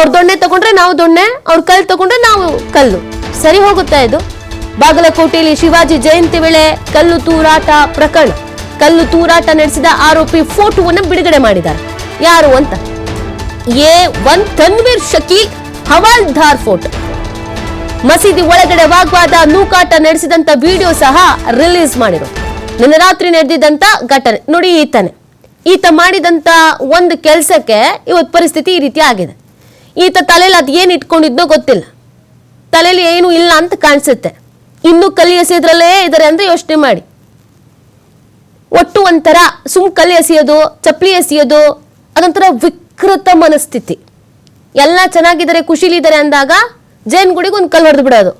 ಅವ್ರ ದೊಣ್ಣೆ ತಗೊಂಡ್ರೆ ನಾವು ದೊಣ್ಣೆ, ಅವ್ರ ಕಲ್ಲು ತಗೊಂಡ್ರೆ ನಾವು ಕಲ್ಲು. ಸರಿ ಹೋಗುತ್ತಾ ಇದು? ಬಾಗಲಕೋಟೆಯಲ್ಲಿ ಶಿವಾಜಿ ಜಯಂತಿ ವೇಳೆ ಕಲ್ಲು ತೂರಾಟ ಪ್ರಕರಣ. ಕಲ್ಲು ತೂರಾಟ ನಡೆಸಿದ ಆರೋಪಿ ಫೋಟೋವನ್ನು ಬಿಡುಗಡೆ ಮಾಡಿದ್ದಾರೆ. ಯಾರು ಅಂತ? A one Tanveer Shakeel, Havaldar photo. ಮಸೀದಿ ಒಳಗಡೆ ವಾಗ್ವಾದ, ನೂಕಾಟ ನಡೆಸಿದಂತ ವಿಡಿಯೋ ಸಹ ರಿಲೀಸ್ ಮಾಡಿರು. ನಿನ್ನೆ ರಾತ್ರಿ ನಡೆದಿದ್ದಂತ ಘಟನೆ. ನೋಡಿ ಈತನೇ. ಈತ ಮಾಡಿದಂತ ಒಂದು ಕೆಲಸಕ್ಕೆ ಇವತ್ತು ಪರಿಸ್ಥಿತಿ ಈ ರೀತಿ ಆಗಿದೆ. ಈತ ತಲೆಯಲ್ಲಿ ಅದ್ ಏನ್ ಇಟ್ಕೊಂಡಿದ್ನೋ ಗೊತ್ತಿಲ್ಲ. ತಲೆಯಲ್ಲಿ ಏನು ಇಲ್ಲ ಅಂತ ಕಾಣಿಸುತ್ತೆ. ಇನ್ನು ಕಲಿ ಎಸೆಯೋದ್ರಲ್ಲೇ ಇದಾರೆ ಅಂದರೆ ಯೋಚನೆ ಮಾಡಿ. ಒಟ್ಟು ಒಂಥರ ಸುಮ್ ಕಲಿ ಎಸೆಯೋದು ಚಪ್ಪಲಿ ಎಸೆಯೋದು, ಅದೊಂಥರ ವಿಕೃತ ಮನಸ್ಥಿತಿ. ಎಲ್ಲ ಚೆನ್ನಾಗಿದ್ದಾರೆ, ಖುಷಿಲಿದ್ದಾರೆ ಅಂದಾಗ ಜೈನ್ ಗುಡಿಗೆ ಒಂದು ಕಲ್ಲು ಹೊಡೆದು ಬಿಡೋದು.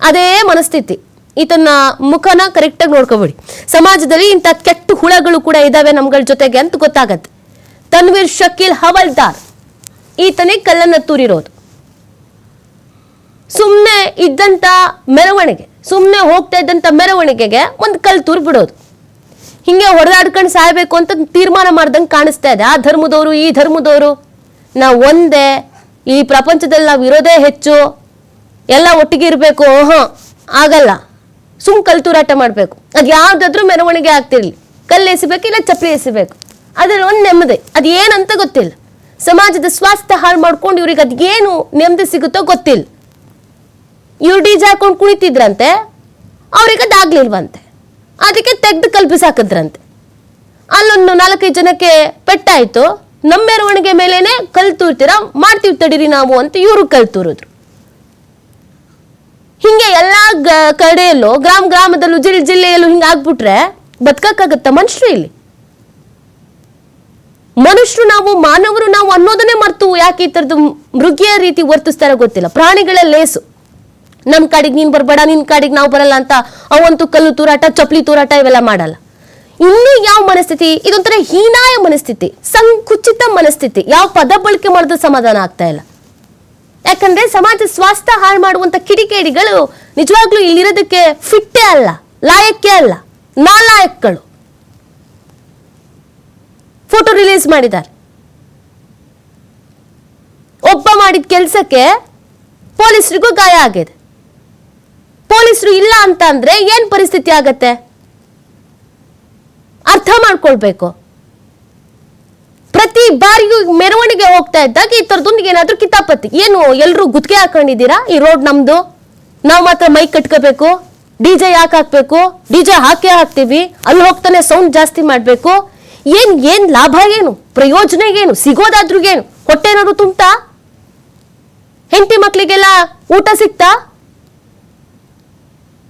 ಅದೇ ಮನಸ್ಥಿತಿ. ಈತನ ಮುಖನ ಕರೆಕ್ಟಾಗಿ ನೋಡ್ಕೊಬಿಡಿ. ಸಮಾಜದಲ್ಲಿ ಇಂಥ ಕೆಟ್ಟ ಹುಳಗಳು ಕೂಡ ಇದಾವೆ ನಮ್ಗಳ ಜೊತೆಗೆ ಅಂತ ಗೊತ್ತಾಗತ್ತೆ. ತನ್ವೀರ್ ಶಕೀಲ್ ಹವಲ್ದಾರ್. ಈತನೇ ಕಲ್ಲನ್ನು ತೂರಿರೋದು. ಸುಮ್ಮನೆ ಇದ್ದಂತ ಮೆರವಣಿಗೆ ಸುಮ್ಮನೆ ಹೋಗ್ತಾ ಇದ್ದಂತ ಮೆರವಣಿಗೆಗೆ ಒಂದು ಕಲ್ಲು ತೂರ್ ಬಿಡೋದು ಹಿಂಗೆ ಹೊಡೆದಾಡ್ಕೊಂಡು ಸಾಯಬೇಕು ಅಂತ ತೀರ್ಮಾನ ಮಾಡ್ದಂಗೆ ಕಾಣಿಸ್ತಾ ಇದೆ. ಆ ಧರ್ಮದವರು ಈ ಧರ್ಮದವರು ನಾವು ಒಂದೇ, ಈ ಪ್ರಪಂಚದಲ್ಲಿ ನಾವು ಇರೋದೇ ಹೆಚ್ಚು, ಎಲ್ಲ ಒಟ್ಟಿಗೆ ಇರಬೇಕು ಹಾಂ ಆಗಲ್ಲ. ಸುಮ್ ಕಲ್ಲು ತೂರಾಟ ಮಾಡಬೇಕು. ಅದು ಯಾವುದಾದ್ರೂ ಮೆರವಣಿಗೆ ಆಗ್ತಿರಲಿ. ಕಲ್ಲು ಎಸಿಬೇಕು, ಇಲ್ಲ ಚಪ್ಪಲಿ ಎಸಿಬೇಕು. ಅದರಲ್ಲಿ ಒಂದು ನೆಮ್ಮದಿ. ಅದು ಏನಂತ ಗೊತ್ತಿಲ್ಲ. ಸಮಾಜದ ಸ್ವಾಸ್ಥ್ಯ ಹಾಳು ಮಾಡ್ಕೊಂಡು ಇವ್ರಿಗೆ ಅದೇನು ನೆಮ್ಮದಿ ಸಿಗುತ್ತೋ ಗೊತ್ತಿಲ್ಲ. ಇವ್ರು ಡಿ ಜೆ ಹಾಕೊಂಡು ಕುಣಿತಿದ್ರಂತೆ, ಅವ್ರಿಗೆ ಅದಾಗ್ಲಿಲ್ವಂತೆ ಅದಕ್ಕೆ ತೆಗ್ದು ಕಲ್ಪಿಸಾಕಿದ್ರಂತೆ ಅಲ್ಲೊಂದು ನಾಲ್ಕೈದು ಜನಕ್ಕೆ ಪೆಟ್ಟಾಯ್ತು ನಮ್ಮ ಮೆರವಣಿಗೆ ಮೇಲೇನೆ ಕಲ್ ತೂರ್ತೀರಾ, ಮಾಡ್ತೀವಿ ತಡೀರಿ ನಾವು ಅಂತ ಇವರು ಕಲ್ ತೂರಿದ್ರು. ಹಿಂಗೆ ಎಲ್ಲಾ ಕಡೆಯಲ್ಲೂ, ಗ್ರಾಮ ಗ್ರಾಮದಲ್ಲೂ, ಜಿಲ್ಲೆ ಜಿಲ್ಲೆಯಲ್ಲೂ ಹಿಂಗೆ ಆಗ್ಬಿಟ್ರೆ ಬದುಕಕ್ಕಾಗತ್ತ ಮನುಷ್ಯರು ಇಲ್ಲಿ? ಮನುಷ್ಯರು ನಾವು, ಮಾನವರು ನಾವು ಅನ್ನೋದನ್ನೇ ಮರ್ತು ಯಾಕೆ ಈ ಥರದ್ದು ಮೃಗಿಯ ರೀತಿ ವರ್ತಿಸ್ತಾರ ಗೊತ್ತಿಲ್ಲ. ಪ್ರಾಣಿಗಳ ಲೇಸು. ನಮ್ಮ ಕಾಡಿಗೆ ನೀನು ಬರಬೇಡ ನಿನ್ನ ಕಾಡಿಗೆ ನಾವು ಬರಲ್ಲ ಅಂತ ಅವಂತೂ ಕಲ್ಲು ತೂರಾಟ, ಚಪ್ಪಲಿ ತೂರಾಟ ಇವೆಲ್ಲ ಮಾಡಲ್ಲ. ಇನ್ನೂ ಯಾವ ಮನಸ್ಥಿತಿ? ಇದೊಂಥರ ಹೀನಾಯ ಮನಸ್ಥಿತಿ, ಸಂಕುಚಿತ ಮನಸ್ಥಿತಿ. ಯಾವ ಪದ ಬಳಕೆ ಮಾಡಿದ್ರೆ ಸಮಾಧಾನ ಆಗ್ತಾ ಇಲ್ಲ. ಯಾಕಂದ್ರೆ ಸಮಾಜ ಸ್ವಾಸ್ಥ್ಯ ಹಾಳು ಮಾಡುವಂತ ಕಿಡಿಕೇಡಿಗಳು ನಿಜವಾಗ್ಲೂ ಇಲ್ಲಿರೋದಕ್ಕೆ ಫಿಟ್ಟೇ ಅಲ್ಲ, ಲಾಯಕ್ಕೆ ಅಲ್ಲ, ನಾಲಾಯಕ್ಗಳು. ಫೋಟೋ ರಿಲೀಸ್ ಮಾಡಿದ್ದಾರೆ. ಒಬ್ಬ ಮಾಡಿದ ಕೆಲಸಕ್ಕೆ ಪೊಲೀಸರಿಗೂ ಗಾಯ ಆಗಿದೆ. ಪೊಲೀಸರು ಇಲ್ಲ ಅಂತ ಅಂದ್ರೆ ಏನ್ ಪರಿಸ್ಥಿತಿ ಆಗತ್ತೆ? ಅರ್ಥ ಮಾಡ್ಕೊಳ್ಬೇಕು. ಪ್ರತಿ ಬಾರಿಯೂ ಮೆರವಣಿಗೆ ಹೋಗ್ತಾ ಇದ್ದಾಗ ಈ ತರದೊಂದು ಏನಾದ್ರೂ ಕಿತಾಪತಿ. ಏನು ಎಲ್ಲರೂ ಗುತ್ತಿಗೆ ಹಾಕೊಂಡಿದ್ದೀರಾ? ಈ ರೋಡ್ ನಮ್ದು. ನಾವು ಮಾತ್ರ ಮೈಕ್ ಕಟ್ಕೋಬೇಕು. ಡಿಜೆ ಯಾಕೆ ಹಾಕ್ಬೇಕು? ಡಿಜೆ ಹಾಕೇ ಹಾಕ್ತೀವಿ. ಅಲ್ಲಿ ಹೋಗ್ತಾನೆ ಸೌಂಡ್ ಜಾಸ್ತಿ ಮಾಡಬೇಕು. ಏನ್ ಏನ್ ಲಾಭ ಏನು ಪ್ರಯೋಜನ ಏನು ಸಿಗೋದಾದ್ರೂ ಏನು ಹೊಟ್ಟೆ ಏನಾದ್ರು ತುಂಬ್ತಾ? ಹೆಂಡತಿ ಮಕ್ಳಿಗೆಲ್ಲ ಊಟ ಸಿಗ್ತಾ?